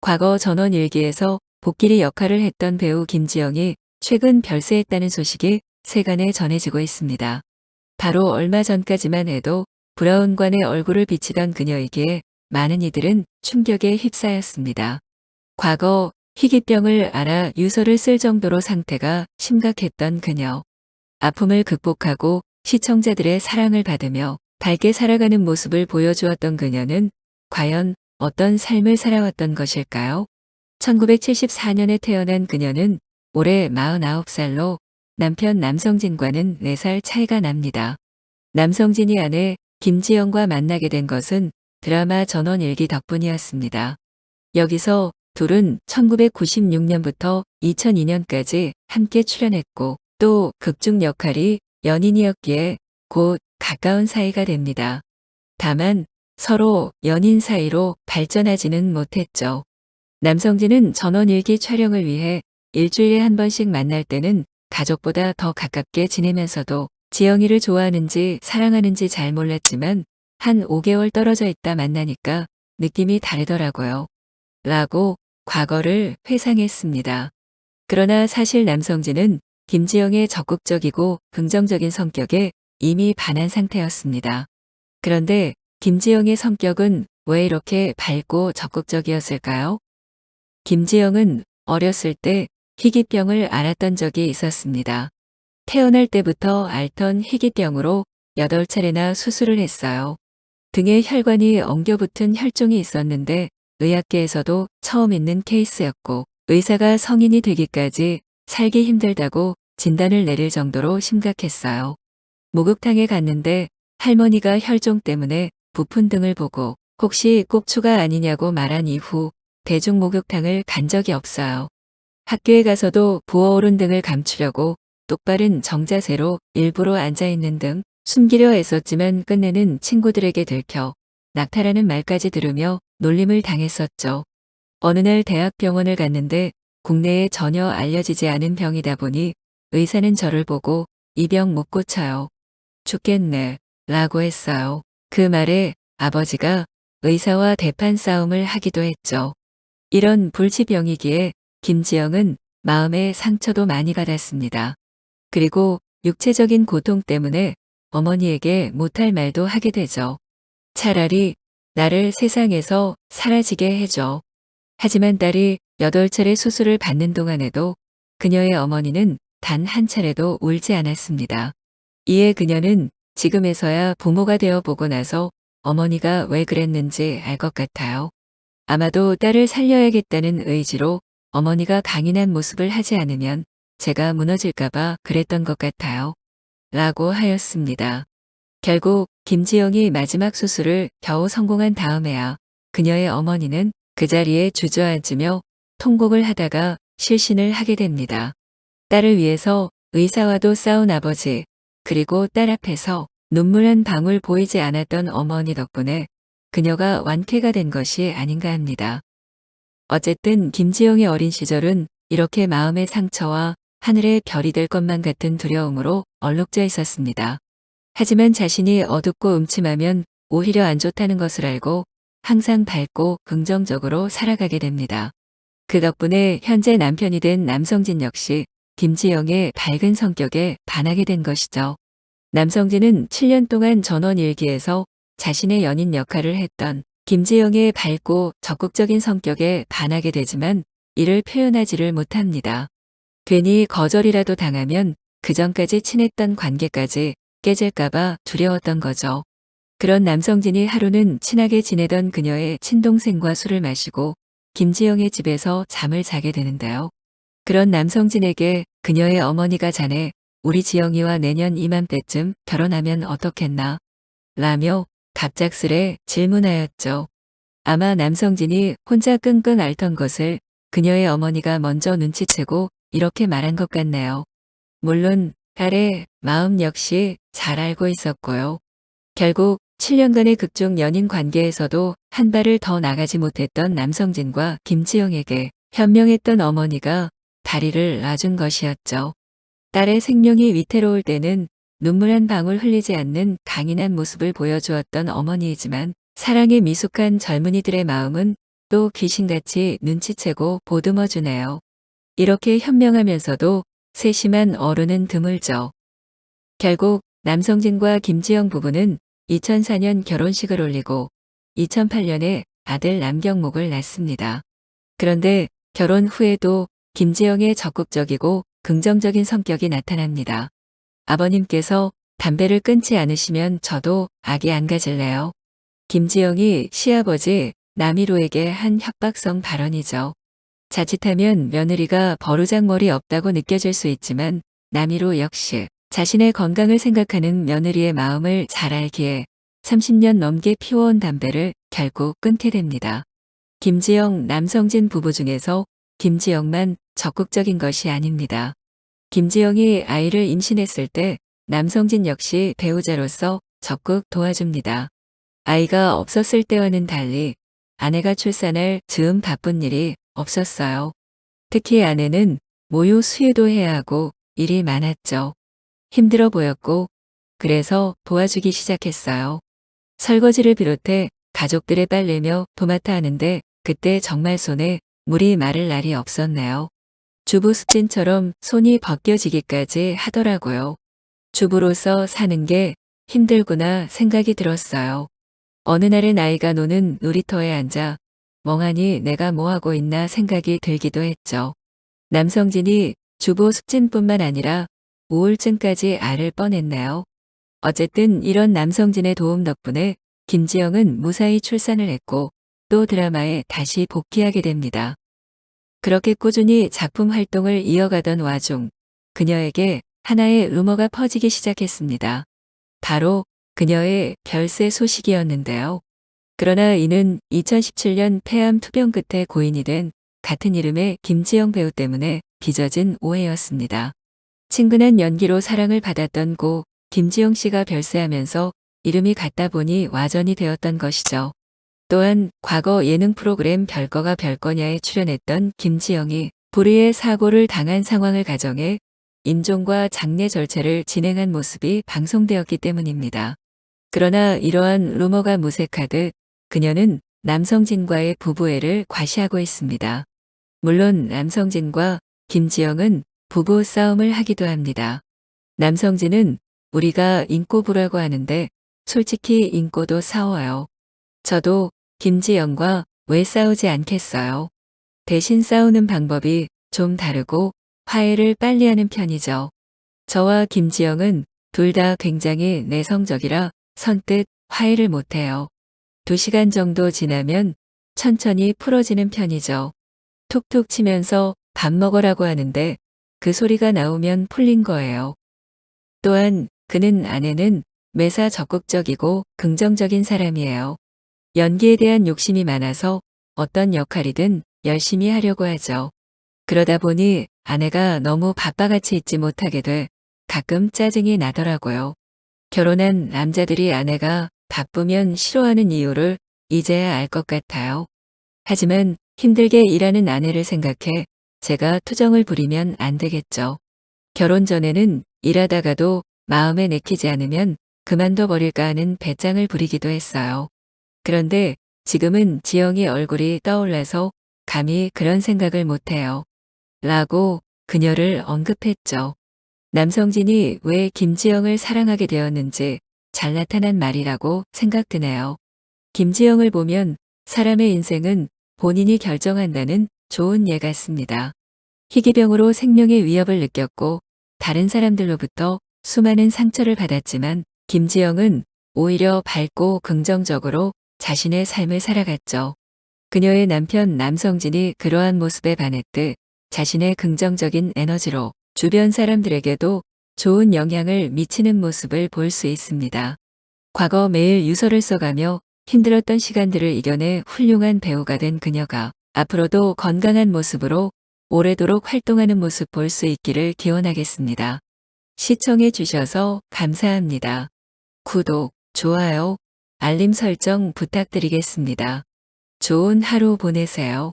과거 전원 일기에서 복길이 역할을 했던 배우 김지영이 최근 별세했다는 소식이 세간에 전해지고 있습니다. 바로 얼마 전까지만 해도 브라운관의 얼굴을 비치던 그녀이기에 많은 이들은 충격에 휩싸였습니다. 과거 희귀병을 알아 유서를 쓸 정도로 상태가 심각했던 그녀. 아픔을 극복하고 시청자들의 사랑을 받으며 밝게 살아가는 모습을 보여주었던 그녀는 과연 어떤 삶을 살아왔던 것일까요? 1974년에 태어난 그녀는 올해 49살로 남편 남성진과는 4살 차이가 납니다. 남성진이 아내 김지영과 만나게 된 것은 드라마 전원일기 덕분이었습니다. 여기서 둘은 1996년부터 2002년까지 함께 출연했고 또 극중 역할이 연인이었기에 곧 가까운 사이가 됩니다. 다만 서로 연인 사이로 발전하지는 못했죠. 남성진은 전원일기 촬영을 위해 일주일에 한 번씩 만날 때는 가족보다 더 가깝게 지내면서도 지영이를 좋아하는지 사랑하는지 잘 몰랐지만 한 5개월 떨어져 있다 만나니까 느낌이 다르더라고요. 라고 과거를 회상했습니다. 그러나 사실 남성진은 김지영의 적극적이고 긍정적인 성격에 이미 반한 상태였습니다. 그런데 김지영의 성격은 왜 이렇게 밝고 적극적이었을까요? 김지영은 어렸을 때 희귀병을 앓았던 적이 있었습니다. 태어날 때부터 앓던 희귀병으로 8차례나 수술을 했어요. 등에 혈관이 엉겨붙은 혈종이 있었는데 의학계에서도 처음 있는 케이스였고 의사가 성인이 되기까지 살기 힘들다고 진단을 내릴 정도로 심각했어요. 목욕탕에 갔는데 할머니가 혈종 때문에 부푼 등을 보고 혹시 꼭추가 아니냐고 말한 이후 대중 목욕탕을 간 적이 없어요. 학교에 가서도 부어오른 등을 감추려고 똑바른 정자세로 일부러 앉아있는 등 숨기려 애썼지만 끝내는 친구들에게 들켜 낙타라는 말까지 들으며 놀림을 당했었죠. 어느 날 대학병원을 갔는데 국내에 전혀 알려지지 않은 병이다 보니 의사는 저를 보고 이 병 못 고쳐요. 죽겠네. 라고 했어요. 그 말에 아버지가 의사와 대판 싸움을 하기도 했죠. 이런 불치병이기에 김지영은 마음의 상처도 많이 받았습니다. 그리고 육체적인 고통 때문에 어머니에게 못할 말도 하게 되죠. 차라리 나를 세상에서 사라지게 해줘. 하지만 딸이 8차례 수술을 받는 동안에도 그녀의 어머니는 단 한 차례도 울지 않았습니다. 이에 그녀는 지금에서야 부모가 되어 보고 나서 어머니가 왜 그랬는지 알 것 같아요. 아마도 딸을 살려야겠다는 의지로 어머니가 강인한 모습을 하지 않으면 제가 무너질까봐 그랬던 것 같아요. 라고 하였습니다. 결국 김지영이 마지막 수술을 겨우 성공한 다음에야 그녀의 어머니는 그 자리에 주저앉으며 통곡을 하다가 실신을 하게 됩니다. 딸을 위해서 의사와도 싸운 아버지, 그리고 딸 앞에서 눈물 한 방울 보이지 않았던 어머니 덕분에 그녀가 완쾌가 된 것이 아닌가 합니다. 어쨌든 김지영의 어린 시절은 이렇게 마음의 상처와 하늘의 별이 될 것만 같은 두려움으로 얼룩져 있었습니다. 하지만 자신이 어둡고 음침하면 오히려 안 좋다는 것을 알고 항상 밝고 긍정적으로 살아가게 됩니다. 그 덕분에 현재 남편이 된 남성진 역시 김지영의 밝은 성격에 반하게 된 것이죠. 남성진은 7년 동안 전원 일기에서 자신의 연인 역할을 했던 김지영의 밝고 적극적인 성격에 반하게 되지만 이를 표현하지를 못합니다. 괜히 거절이라도 당하면 그전까지 친했던 관계까지 깨질까봐 두려웠던 거죠. 그런 남성진이 하루는 친하게 지내던 그녀의 친동생과 술을 마시고 김지영의 집에서 잠을 자게 되는데요. 그런 남성진에게 그녀의 어머니가 자네 우리 지영이와 내년 이맘때쯤 결혼하면 어떻겠나? 라며 갑작스레 질문하였죠. 아마 남성진이 혼자 끙끙 앓던 것을 그녀의 어머니가 먼저 눈치채고 이렇게 말한 것 같네요. 물론 딸의 마음 역시 잘 알고 있었고요. 결국 7년간의 극중 연인 관계에서도 한 발을 더 나가지 못했던 남성진과 김지영에게 현명했던 어머니가 다리를 놔준 것이었죠. 딸의 생명이 위태로울 때는 눈물 한 방울 흘리지 않는 강인한 모습을 보여주었던 어머니이지만 사랑에 미숙한 젊은이들의 마음은 또 귀신같이 눈치채고 보듬어주네요. 이렇게 현명하면서도 세심한 어른은 드물죠. 결국 남성진과 김지영 부부는 2004년 결혼식을 올리고 2008년에 아들 남경목을 낳습니다. 그런데 결혼 후에도 김지영의 적극적이고 긍정적인 성격이 나타납니다. 아버님께서 담배를 끊지 않으시면 저도 아기 안 가질래요. 김지영이 시아버지 남희로에게 한 협박성 발언이죠. 자칫하면 며느리가 버르장머리 없다고 느껴질 수 있지만 남희로 역시 자신의 건강을 생각하는 며느리의 마음을 잘 알기에 30년 넘게 피워온 담배를 결국 끊게 됩니다. 김지영, 남성진 부부 중에서 김지영만 적극적인 것이 아닙니다. 김지영이 아이를 임신했을 때 남성진 역시 배우자로서 적극 도와줍니다. 아이가 없었을 때와는 달리 아내가 출산할 즈음 바쁜 일이 없었어요. 특히 아내는 모유 수유도 해야 하고 일이 많았죠. 힘들어 보였고 그래서 도와주기 시작했어요. 설거지를 비롯해 가족들의 빨래며 도맡아 하는데 그때 정말 손에 물이 마를 날이 없었네요. 주부 습진처럼 손이 벗겨지기까지 하더라고요. 주부로서 사는 게 힘들구나 생각이 들었어요. 어느 날의 아이가 노는 놀이터에 앉아 멍하니 내가 뭐 하고 있나 생각이 들기도 했죠. 남성진이 주부 습진뿐만 아니라 우울증까지 앓을 뻔했네요. 어쨌든 이런 남성진의 도움 덕분에 김지영은 무사히 출산을 했고 또 드라마에 다시 복귀하게 됩니다. 그렇게 꾸준히 작품 활동을 이어가던 와중 그녀에게 하나의 루머가 퍼지기 시작했습니다. 바로 그녀의 별세 소식이었는데요. 그러나 이는 2017년 폐암 투병 끝에 고인이 된 같은 이름의 김지영 배우 때문에 빚어진 오해였습니다. 친근한 연기로 사랑을 받았던 고 김지영 씨가 별세하면서 이름이 같다 보니 와전이 되었던 것이죠. 또한 과거 예능 프로그램 별거가 별거냐에 출연했던 김지영이 불의의 사고를 당한 상황을 가정해 임종과 장례 절차를 진행한 모습이 방송되었기 때문입니다. 그러나 이러한 루머가 무색하듯 그녀는 남성진과의 부부애를 과시하고 있습니다. 물론 남성진과 김지영은 부부 싸움을 하기도 합니다. 남성진은 우리가 인꼬부라고 하는데 솔직히 인꼬도 싸워요. 저도 김지영과 왜 싸우지 않겠어요. 대신 싸우는 방법이 좀 다르고 화해를 빨리 하는 편이죠. 저와 김지영은 둘 다 굉장히 내성적이라 선뜻 화해를 못해요. 두 시간 정도 지나면 천천히 풀어지는 편이죠. 툭툭 치면서 밥 먹으라고 하는데 그 소리가 나오면 풀린 거예요. 또한 그는 아내는 매사 적극적이고 긍정적인 사람이에요. 연기에 대한 욕심이 많아서 어떤 역할이든 열심히 하려고 하죠. 그러다 보니 아내가 너무 바빠같이 있지 못하게 돼 가끔 짜증이 나더라고요. 결혼한 남자들이 아내가 바쁘면 싫어하는 이유를 이제야 알 것 같아요. 하지만 힘들게 일하는 아내를 생각해 제가 투정을 부리면 안 되겠죠. 결혼 전에는 일하다가도 마음에 내키지 않으면 그만둬 버릴까 하는 배짱을 부리기도 했어요. 그런데 지금은 지영이 얼굴이 떠올라서 감히 그런 생각을 못해요. 라고 그녀를 언급했죠. 남성진이 왜 김지영을 사랑하게 되었는지 잘 나타난 말이라고 생각드네요. 김지영을 보면 사람의 인생은 본인이 결정한다는 좋은 예 같습니다. 희귀병으로 생명의 위협을 느꼈고 다른 사람들로부터 수많은 상처를 받았지만 김지영은 오히려 밝고 긍정적으로 자신의 삶을 살아갔죠. 그녀의 남편 남성진이 그러한 모습에 반했듯 자신의 긍정적인 에너지로 주변 사람들에게도 좋은 영향을 미치는 모습을 볼 수 있습니다. 과거 매일 유서를 써가며 힘들었던 시간들을 이겨내 훌륭한 배우가 된 그녀가 앞으로도 건강한 모습으로 오래도록 활동하는 모습 볼 수 있기를 기원하겠습니다. 시청해 주셔서 감사합니다. 구독, 좋아요, 알림 설정 부탁드리겠습니다. 좋은 하루 보내세요.